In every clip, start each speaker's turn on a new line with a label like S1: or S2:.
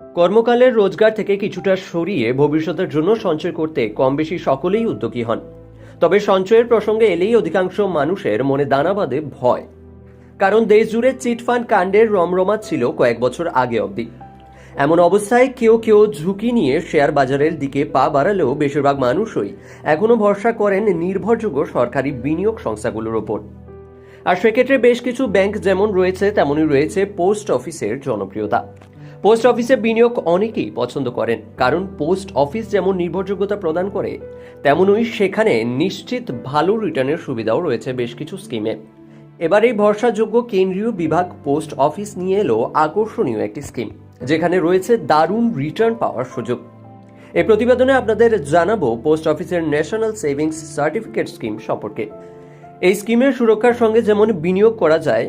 S1: কর্মকালের রোজগার থেকে কিছুটা সরিয়ে ভবিষ্যতের জন্য সঞ্চয় করতে কম বেশি সকলেই উদ্যোগী হন। তবে সঞ্চয়ের প্রসঙ্গে এলেই অধিকাংশ মানুষের মনে দানা বাঁধে ভয়। কারণ দেশ জুড়ে চিটফান্ড কাণ্ডের রমরমা ছিল কয়েক বছর আগে অবধি। এমন অবস্থায় কেউ কেউ ঝুঁকি নিয়ে শেয়ার বাজারের দিকে পা বাড়ালেও বেশিরভাগ মানুষই এখনও ভরসা করেন নির্ভরযোগ্য সরকারি বিনিয়োগ সংস্থাগুলোর ওপর। আর সেক্ষেত্রে বেশ কিছু ব্যাংক যেমন রয়েছে, তেমনই রয়েছে পোস্ট অফিসের জনপ্রিয়তা। পোস্ট অফিসে বিনিয়োগ অনেকেই পছন্দ করেন, কারণ পোস্ট অফিস যেমন নির্ভরযোগ্যতা প্রদান করে, তেমনই সেখানে নিশ্চিত ভালো রিটার্নের সুবিধাও রয়েছে বেশ কিছু স্কিমে। এবার এই ভরসাযোগ্য কেন্দ্রীয় বিভাগ পোস্ট অফিস নিয়ে এলো আকর্ষণীয় একটি স্কিম, যেখানে রয়েছে দারুণ রিটার্ন পাওয়ার সুযোগ। এই প্রতিবেদনে আপনাদের জানাব পোস্ট অফিসের ন্যাশনাল সেভিংস সার্টিফিকেট স্কিম সম্পর্কে। এই স্কিমের সুরক্ষার সঙ্গে যেমন বিনিয়োগ করা যায়,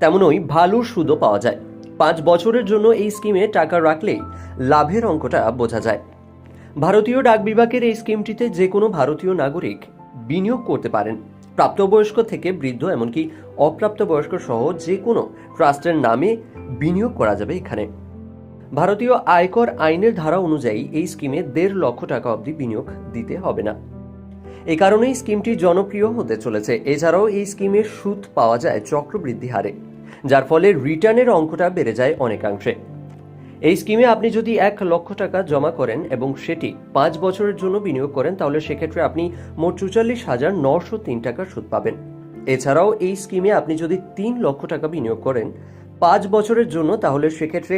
S1: তেমনই ভালো সুদও পাওয়া যায়। পাঁচ বছরের জন্য এই স্কিমে টাকা রাখলেই লাভের অঙ্কটা বোঝা যায়। ভারতীয় ডাক বিভাগের এই স্কিমটিতে যে কোনো ভারতীয় নাগরিক বিনিয়োগ করতে পারেন। প্রাপ্তবয়স্ক থেকে বৃদ্ধ এমনকি অপ্রাপ্তবয়স্ক সহ যে কোনো ট্রাস্টের নামে বিনিয়োগ করা যাবে এখানে। ভারতীয় আয়কর আইনের ধারা অনুযায়ী এই স্কিমে দেড় লক্ষ টাকা অবধি বিনিয়োগ দিতে হবে না। এই কারণেই স্কিমটি জনপ্রিয় হতে চলেছে। এছাড়াও এই স্কিমের সুদ পাওয়া যায় চক্রবৃদ্ধি হারে। যার ফলে রিটার্নের অঙ্কটা বেড়ে যায় অনেকাংশে। এই স্কিমে আপনি যদি এক লক্ষ টাকা জমা করেন এবং সেটি পাঁচ বছরের জন্য বিনিয়োগ করেন, তাহলে সেক্ষেত্রে আপনি মোট চুচাল্লিশ হাজার নশো তিন টাকা সুদ পাবেন। এছাড়াও এই স্কিমে আপনি যদি তিন লক্ষ টাকা বিনিয়োগ করেন পাঁচ বছরের জন্য, তাহলে সেক্ষেত্রে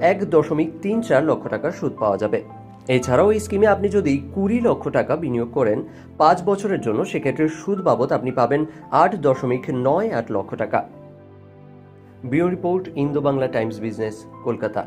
S1: এক দশমিক তিন চার লক্ষ টাকার সুদ পাওয়া যাবে। এছাড়াও এই স্কিমে আপনি যদি কুড়ি লক্ষ টাকা বিনিয়োগ করেন পাঁচ বছরের জন্য, সেক্ষেত্রে সুদ বাবদ আপনি পাবেন আট দশমিক নয় আট লক্ষ টাকা। Bureau report Indo Bangla Times business Kolkata.